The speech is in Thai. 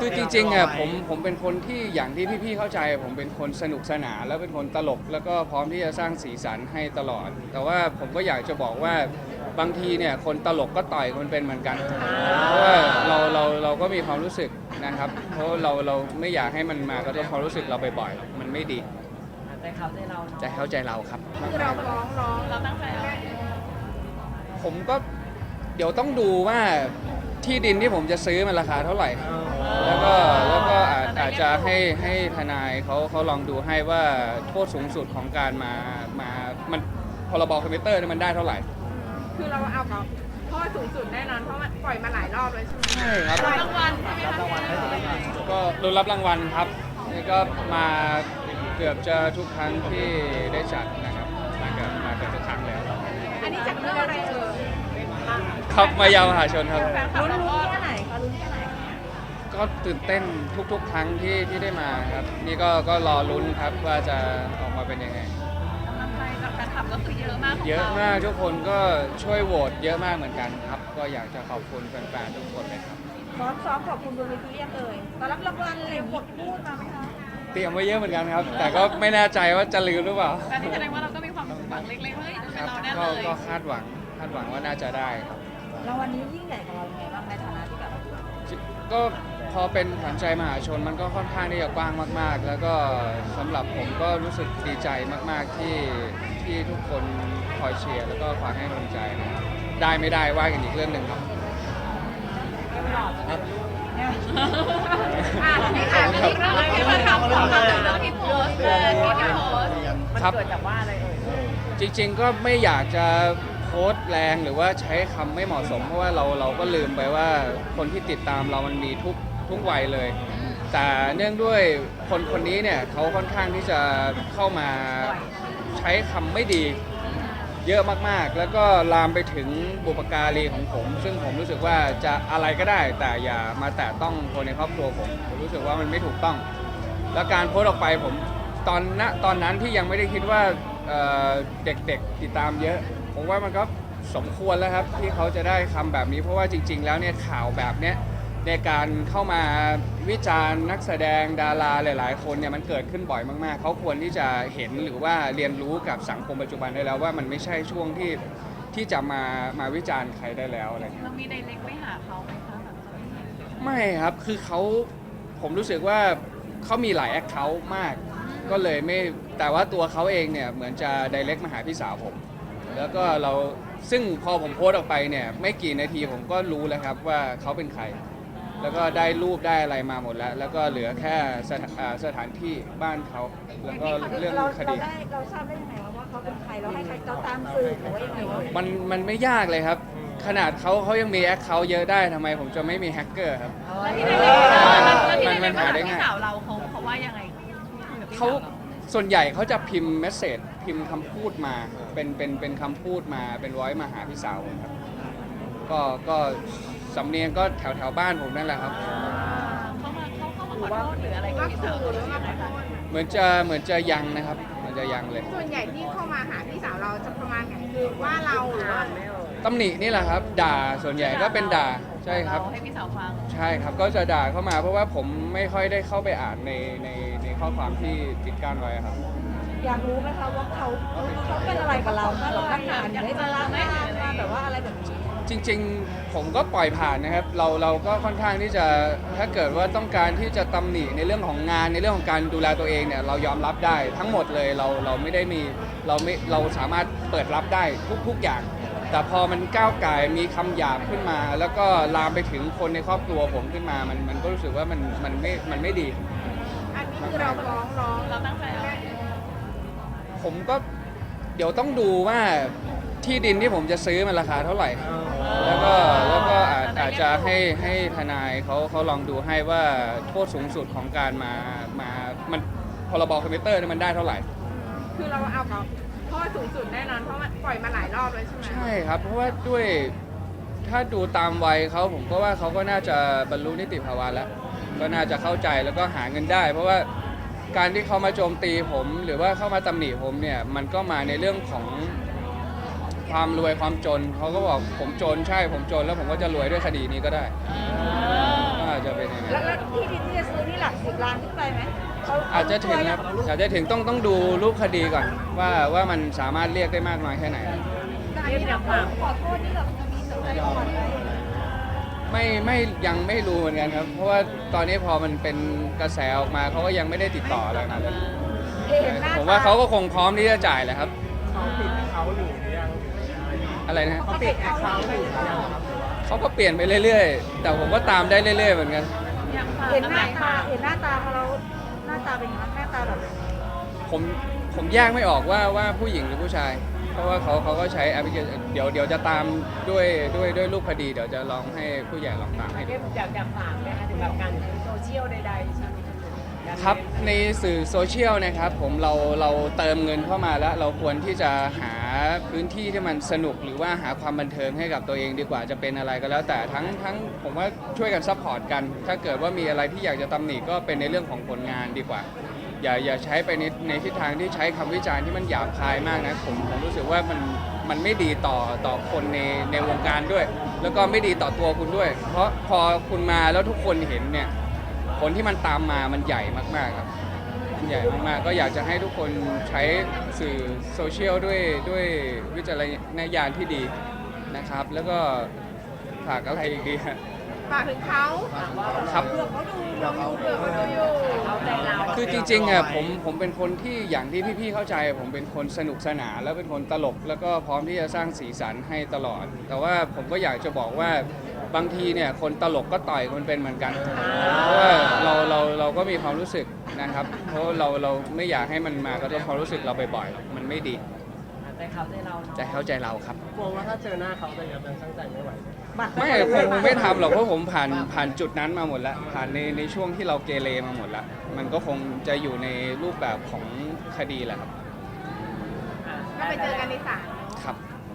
คือจริงๆอะผมผมเป็นคนที่อย่างที่พี่ๆเข้าใจผมเป็นคนสนุกสนานแล้วเป็นคนตลก แล้วก็พร้อมที่จะสร้างสีสันให้ตลอด แต่ว่าผมก็อยากจะบอกว่าบางทีเนี่ยคนตลกก็ต่อยคนเป็นเหมือนกันเพราะว่าเราเราเราก็มีความรู้สึกนะครับ เพราะเราเราไม่อยากให้มันมากระทบความรู้สึกเราบ่อยๆมันไม่ดีใจเขาใจเราเนาะใจะเข้าใจเราครับคือเราฟ้องร้องเราตั้งใจเอาผมก็เดี๋ยวต้องดูว่าที่ดินที่ผมจะซื้อมันราคาเท่าไหร่ แล้วก็แล้วก็อาจอาจจะให้ให้ทนายเขาเขาลองดูให้ว่าโทษสูงสุดของการมามามันพรบคอมพิวเตอร์เนี่ยมันได้เท่าไหร่ คือเราเอากับโทษสูงสุดแน่นอนเพราะมันปล่อยมาหลายรอบเลยใช่ไหมใช่ครับรางวัลใช่ไหมคะก็รุนรับรางวัลครับนี่ก็มาเกือบจะทุกครั้งที่ได้จัดนะครับมาเกือบมาเกือบทุกครั้งแล้ว อันนี้จากเรื่องอะไรเอ่ยครับมายาวมหาชนครับแฟนคลับลุ้น ก็ตื่นเต้นทุก ๆ ครั้งที่ที่ได้มาครับ นี่ก็ก็รอลุ้นครับว่าจะออกมาเป็นยังไง กำลังใจจากแฟนคลับก็คือเยอะมากขงรเยอะมากทุกคนก็ช่วยโหวตเยอะมากเหมือนกันครับ ก็อยากจะขอบคุณแฟนๆทุกคนเลยครับ ซ้อมซ้อมขอบคุณบนเวทียังเอ่ยตอนรับรางวัลอะไรบทพูดมาไหมคะเตรียมไว้เยอะเหมือนกันครับ แต่ก็ไม่แน่ใจว่าจะลืมหรือเปล่าแต่นี่แสดงว่าเราก็มีความหวังเล็กๆว่าเฮ้ยคเป็นรับเราแน่ก็เลยก็คาดหวังคาดหวังว่าน่าจะได้ครับ รางวัลนี้ยิ่งใหญ่กับเรายังไงบ้างในฐานะที่แบบก็พ อเป็นขวัญใจมหาชนมันก็ค่อนข้างที่จะกว้างมาก ๆ แล้วก็สำหรับผมก็รู้สึกดีใจมาก ๆ ที่ที่ทุกคนคอยเชียร์แล้วก็คอยให้กำลังใจนะครับได้ไม่ได้ว่ากันอีกเรื่องหนึ่งครับ อะนี่ค่ะนี่เรื่องที่มาทำของเราเรื่องที่โพสต์เลยที่โพสต์ครับเกิดจากว่าอะไรเอ่ยจริงๆก็ไม่อยากจะโพสต์แรงหรือว่าใช้คำไม่เหมาะสม เพราะว่าเราเราก็ลืมไปว่าคนที่ติดตามเรามันมีทุก ทุกวัยเลย แต่เนื่องด้วยคนคนนี้เนี่ยเขาค่อนข้างที่จะเข้ามาใช้คำไม่ดีเยอะมากๆ แล้วก็ลามไปถึงบุปการีของผม ซึ่งผมรู้สึกว่าจะอะไรก็ได้ แต่อย่ามาแตะต้องคนในครอบครัวผมผมรู้สึกว่ามันไม่ถูกต้อง แล้วการโพสต์ออกไปผมตอนณตอนนั้นที่ยังไม่ได้คิดว่าเอ่อเด็กๆติดตามเยอะ ผมว่ามันก็สมควรแล้วครับที่เขาจะได้คำแบบนี้เพราะว่าจริง ๆ แล้วเนี่ยข่าวแบบเนี้ย ในการเข้ามาวิจารณ์นักแสดงดาราหลาย ๆ คนเนี่ยมันเกิดขึ้นบ่อยมาก ๆ เขาควรที่จะเห็นหรือว่าเรียนรู้กับสังคมปัจจุบันได้แล้วว่ามันไม่ใช่ช่วงที่ที่จะมามาวิจารณ์ใครได้แล้วอะไรเงี้ยเรามีไดเรกไปหาเขาไหมคะแบบเขาไม่เห็นไม่ครับคือเขาผมรู้สึกว่าเขามีหลายแอคเคาท์มาก ก็เลยไม่แต่ว่าตัวเขาเองเนี่ยเหมือนจะ direct มาหาพี่สาวผม แล้วก็เราซึ่งพอผมโพสต์ออกไปเนี่ยไม่กี่นาทีผมก็รู้แล้วครับว่าเขาเป็นใคร แล้วก็ได้รูปได้อะไรมาหมดแล้ว แล้วก็เหลือแค่สถาอ่าสถานที่บ้านเขาแล้วก็เรื่องเราคเราดี ได้เราทราบได้ยังไงว่าเขาเป็นใครเราให้ใครเราตามสื่อหรือว่ายังไงวะมันมันไม่ยากเลยครับ ขนาดเขาเขายังมีแอคเคาท์เยอะได้ทำไมผมจะไม่มีแฮกเกอร์ครับ แล้วที่ไดเรกแล้วที่ไดมันเรมักนมาหาหาได้พี่ง่าย สาวเราเขาเขาว่ายังไงคุยกับพี่เขาสาวเราส่วนใหญ่เขาจะพิมพ์เมสเซจพิมพ์คำพูดมา เป็นเป็นเป็นคำพูดมาเป็นร้อยมาหาพี่สาวผมครับ ก็ก็ สำเนียงก็แถวแถวบ้านผมนั่นแหละครับ เขามาเขาเข้ามาขอโทษหรืออะไรกับพี่สาวเราหรือยังไงคะเหมือนจะเหมือนจะยังนะครับเหมือนจะยังเลยส่วนใหญ่ที่เข้ามาหาพี่สาวเราจะประมาณไหนคือว่าเราหรือว่าตำหนินี่แหละครับ ด่าส่วนใหญ่ก็เป็นด่าใช่ครับ เราให้พี่สาวฟังใช่ครับก็จะด่าเข้ามาเพราะว่าผมไม่ค่อยได้เข้าไปอ่านในในในข้อความที่ปิดกั้นไว้ครับ อยากรู้ไหมคะว่าเขาเขาเป็นอะไรกับเราถ้าเราตั้งนานได้มาละมามาแบบว่าอะไรแบบนี้ จริง ๆ ผมก็ปล่อยผ่านนะครับ เราเราก็ค่อนข้างที่จะถ้าเกิดว่าต้องการที่จะตำหนิในเรื่องของงานในเรื่องของการดูแลตัวเองเนี่ยเรายอมรับได้ทั้งหมดเลยเราเราไม่ได้มีเราไม่เราสามารถเปิดรับได้ทุกๆอย่าง แต่พอมันก้าวไก่ายมีคำหยาบขึ้นมา แล้วก็ลามไปถึงคนในครอบครัวผมขึ้นมา มันมันก็รู้สึกว่ามันมันไม่มันไม่ดี อันนี้คือเราฟ้องร้องเราตั้งใจเอาผมก็เดี๋ยวต้องดูว่าที่ดินที่ผมจะซื้อมันราคาเท่าไหร่ แล้วก็แล้วก็อาจอาจจะให้ให้ทนายเขาเขาลองดูให้ว่าโทษสูงสุดของการมามามันพรบคอมพิวเตอร์เนี่ยมันได้เท่าไหร่ คือเราเอากับโทษสูงสุดแน่นอนเพราะมันปล่อยมาหลายรอบเลยใช่ไหมใช่ครับ เพราะว่าด้วยถ้าดูตามวัยเขาผมก็ว่าเขาก็น่าจะบรรลุนิติภาวะแล้ว ก็น่าจะเข้าใจแล้วก็หาเงินได้ เพราะว่าการที่เขามาโจมตีผม หรือว่าเข้ามาตำหนิผมเนี่ยมันก็มาในเรื่องของ ความรวยความจนเขาก็บอกผมจนใช่ผมจนแล้วผมก็จะรวยด้วยคดีนี้ก็ได้ก็อาจจะเป็นอย่างนั้นแล้วแล้วที่ดินที่จะซื้อนี่หลักสิบล้านขึ้นไปไหมเขอาจจะถึงครับอาจจะถึงต้องต้องดูรูปคดีก่อน ว่าว่ามันสามารถเรียกได้มากน้อยแค่ไหนแต่อันนี้แบบขอโทษนี่แบบมีสใจอ่อนไหมไม่ไม่ยังไม่รู้เหมือนกันครับ เพราะว่าตอนนี้พอมันเป็นกระแสออกมาเขาก็ยังไม่ได้ติดต่ออะไรมาเลยเห็นหน้าผมว่าเขาก็คงพร้อมที่จะจ่ายแหละครับ เขาปิดเขาหรือยัง อะไรนะฮะเขาปิดเขาเขาหรือยังครับเขาก็เปลี่ยนไปเรื่อยๆ แต่ผมก็ตามได้เรื่อยๆเหมือนกันอย่างฝากเห็นหทำไมน้าตาคะเห็นหน้าตาเขาแล้วหน้าตาเป็นยังไงหน้าตาแบบผมผมแยกไม่ออกว่าว่าผู้หญิงหรือผู้ชาย เพราะว่าเขาเขาก็ใช้แอปพลิเคชันเดี๋ยวเดี๋ยวจะตามด้วยด้วยด้วยรูปคดี เดี๋ยวจะลองให้ผู้ใหญ่ลองตามให้ดู อยากอยากฝากไหมคะถึงแบบการใช้โซเชียลใดๆใช่ไหม ครับในสื่อโซเชียลนะครับผมเราเราเติมเงินเข้ามาแล้ว เราควรที่จะหาพื้นที่ที่มันสนุกหรือว่าหาความบันเทิงให้กับตัวเองดีกว่าจะเป็นอะไรก็แล้ว แต่ทั้งทั้งผมว่าช่วยกันซัพพอร์ตกัน ถ้าเกิดว่ามีอะไรที่อยากจะตำหนิก็เป็นในเรื่องของผลงานดีกว่า อย่าอย่าใช้ไปในในทิศทางที่ใช้คำวิจารณ์ที่มันหยาบคายมากนะผมผมรู้สึกว่ามันมันไม่ดีต่อต่อคนในในวงการด้วย แล้วก็ไม่ดีต่อตัวคุณด้วย เพราะพอคุณมาแล้วทุกคนเห็นเนี่ย ผลที่มันตามมามันใหญ่มากๆครับมันใหญ่มากๆก็อยากจะให้ทุกคนใช้สื่อโซเชียลด้วยด้วยวิจารณญาณที่ดีนะครับ แล้วก็ฝากอะไรอีกดีฮะ ฝากถึงเขาครับ เผื่อเขาดูเราอยู่เผื่อเขาดูอยู่เข้าใจเราคือจริงๆอะผมผมเป็นคนที่อย่างที่พี่ๆเข้าใจ ผมเป็นคนสนุกสนานแล้วเป็นคนตลก แล้วก็พร้อมที่จะสร้างสีสันให้ตลอด แต่ว่าผมก็อยากจะบอกว่า บางทีเนี่ยคนตลกก็ต่อยคนเป็นเหมือนกัน เพราะว่าเราเราเราก็มีความรู้สึกนะครับ เพราะเราเราไม่อยากให้มันมากระทบความรู้สึกเราบ่อยๆมันไม่ดีใจเขาใจเราเนาะใจเข้าใจเราครับ กลัวว่าถ้าเจอหน้าเขาจะยังตั้งใจไม่ไหวไม่ผมคงไม่ทำหรอกเพราะผมผ่านผ่านจุดนั้นมาหมดแล้ว ผ่านในในช่วงที่เราเกเรมาหมดแล้ว มันก็คงจะอยู่ในรูปแบบของคดีแหละครับอะถ้าไปเจอกันในศาล